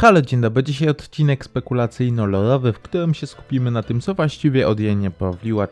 Halo, dzień dobry. Dzisiaj odcinek spekulacyjno-lorowy, w którym się skupimy na tym, co właściwie od nie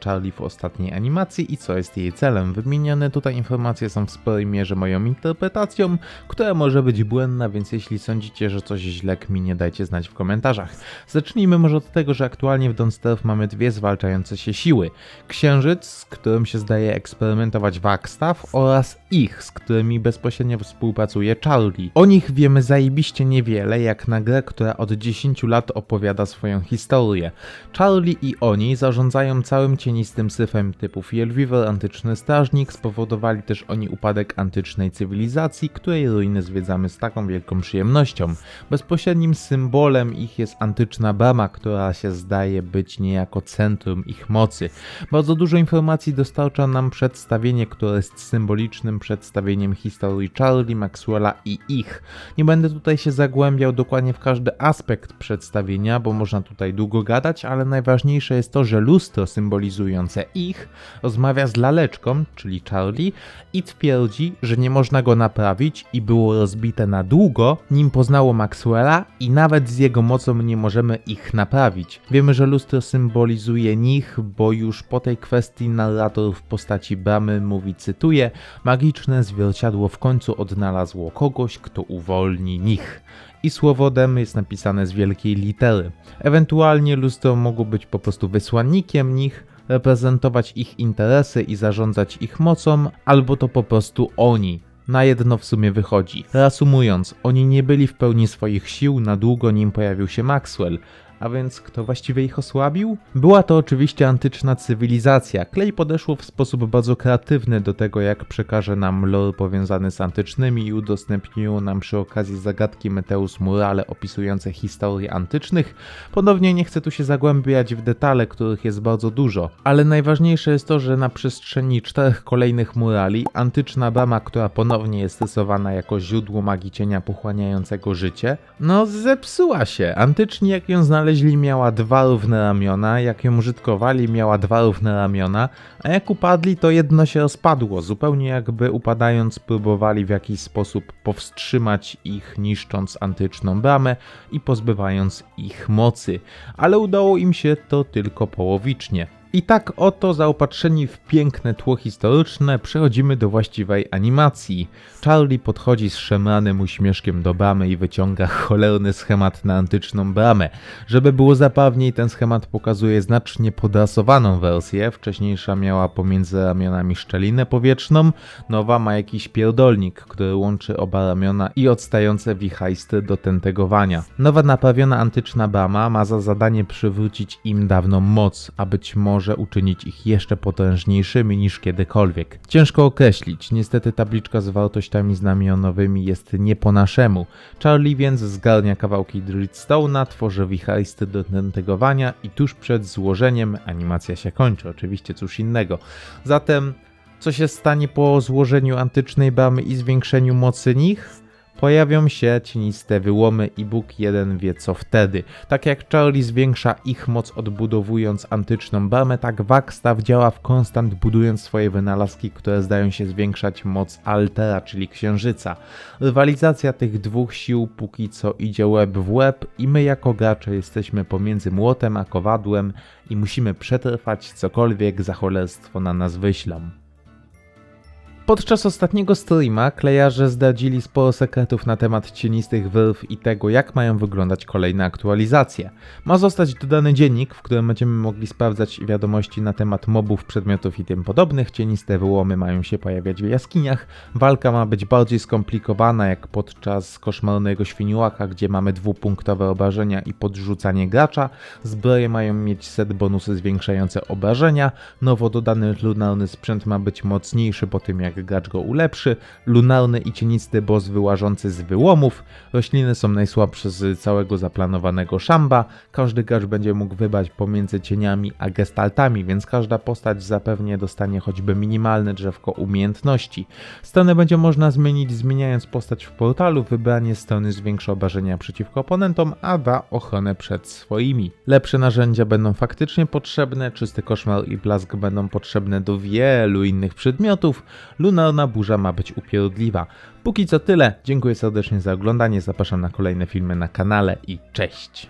Charlie w ostatniej animacji i co jest jej celem. Wymienione tutaj informacje są w sporej mierze moją interpretacją, która może być błędna, więc jeśli sądzicie, że coś źle kminie, dajcie znać w komentarzach. Zacznijmy może od tego, że aktualnie w Donsterf mamy dwie zwalczające się siły. Księżyc, z którym się zdaje eksperymentować Wagstaff oraz ich, z którymi bezpośrednio współpracuje Charlie. O nich wiemy zajebiście niewiele, jak na grę, która od 10 lat opowiada swoją historię. Charlie i oni zarządzają całym cienistym syfem typu Fjellweaver, antyczny strażnik, spowodowali też oni upadek antycznej cywilizacji, której ruiny zwiedzamy z taką wielką przyjemnością. Bezpośrednim symbolem ich jest antyczna brama, która się zdaje być niejako centrum ich mocy. Bardzo dużo informacji dostarcza nam przedstawienie, które jest symbolicznym przedstawieniem historii Charlie, Maxwella i ich. Nie będę tutaj się zagłębiał dokładnie w każdy aspekt przedstawienia, bo można tutaj długo gadać, ale najważniejsze jest to, że lustro symbolizujące ich rozmawia z laleczką, czyli Charlie, i twierdzi, że nie można go naprawić i było rozbite na długo, nim poznało Maxwella i nawet z jego mocą nie możemy ich naprawić. Wiemy, że lustro symbolizuje nich, bo już po tej kwestii narrator w postaci bramy mówi, cytuję, magiczne zwierciadło w końcu odnalazło kogoś, kto uwolni nich i słowo dem jest napisane z wielkiej litery. Ewentualnie lustro mogło być po prostu wysłannikiem nich, reprezentować ich interesy i zarządzać ich mocą, albo to po prostu oni. Na jedno w sumie wychodzi. Reasumując, oni nie byli w pełni swoich sił na długo nim pojawił się Maxwell, a więc kto właściwie ich osłabił? Była to oczywiście antyczna cywilizacja. Clay podeszło w sposób bardzo kreatywny do tego, jak przekaże nam lore powiązany z antycznymi i udostępniło nam przy okazji zagadki Meteus Murale opisujące historie antycznych. Ponownie nie chcę tu się zagłębiać w detale, których jest bardzo dużo, ale najważniejsze jest to, że na przestrzeni czterech kolejnych murali antyczna brama, która ponownie jest rysowana jako źródło magii cienia pochłaniającego życie, no zepsuła się. Antycznie jak ją znaleźli znaleźli miała dwa równe ramiona, jak ją użytkowali miała dwa równe ramiona, a jak upadli to jedno się rozpadło, zupełnie jakby upadając próbowali w jakiś sposób powstrzymać ich niszcząc antyczną bramę i pozbywając ich mocy, ale udało im się to tylko połowicznie. I tak oto zaopatrzeni w piękne tło historyczne przechodzimy do właściwej animacji. Charlie podchodzi z szemranym uśmieszkiem do bramy i wyciąga cholerny schemat na antyczną bramę. Żeby było zabawniej, ten schemat pokazuje znacznie podrasowaną wersję. Wcześniejsza miała pomiędzy ramionami szczelinę powietrzną, nowa ma jakiś pierdolnik, który łączy oba ramiona i odstające wichajsty do tentegowania. Nowa naprawiona antyczna brama ma za zadanie przywrócić im dawną moc, a być może może uczynić ich jeszcze potężniejszymi niż kiedykolwiek. Ciężko określić, niestety tabliczka z wartościami znamionowymi jest nie po naszemu. Charlie więc zgarnia kawałki Dreadstone'a, tworzy wicharisty do tentegowania i tuż przed złożeniem animacja się kończy, oczywiście cóż innego. Zatem co się stanie po złożeniu antycznej bramy i zwiększeniu mocy nich? Pojawią się cieniste wyłomy i Bóg jeden wie co wtedy. Tak jak Charlie zwiększa ich moc odbudowując antyczną bramę, tak Wagstaff działa w konstant budując swoje wynalazki, które zdają się zwiększać moc Altera, czyli Księżyca. Rywalizacja tych dwóch sił póki co idzie łeb w łeb i my jako gracze jesteśmy pomiędzy młotem a kowadłem i musimy przetrwać cokolwiek za cholerstwo na nas wyślą. Podczas ostatniego streama klejarze zdradzili sporo sekretów na temat cienistych wyrw i tego, jak mają wyglądać kolejne aktualizacje. Ma zostać dodany dziennik, w którym będziemy mogli sprawdzać wiadomości na temat mobów, przedmiotów i tym podobnych. Cieniste wyłomy mają się pojawiać w jaskiniach. Walka ma być bardziej skomplikowana, jak podczas koszmarnego świniłaka, gdzie mamy dwupunktowe obrażenia i podrzucanie gracza. Zbroje mają mieć set bonusy zwiększające obrażenia. Nowo dodany lunarny sprzęt ma być mocniejszy po tym, jak gracz go ulepszy, lunarny i cienisty boss wyłażący z wyłomów, rośliny są najsłabsze z całego zaplanowanego szamba, każdy gracz będzie mógł wybrać pomiędzy cieniami a gestaltami, więc każda postać zapewnie dostanie choćby minimalne drzewko umiejętności. Stronę będzie można zmienić zmieniając postać w portalu, wybranie strony zwiększa obrażenia przeciwko oponentom, a da ochronę przed swoimi. Lepsze narzędzia będą faktycznie potrzebne, czysty koszmar i blask będą potrzebne do wielu innych przedmiotów, lunarna burza ma być upierdliwa. Póki co tyle, dziękuję serdecznie za oglądanie, zapraszam na kolejne filmy na kanale i cześć!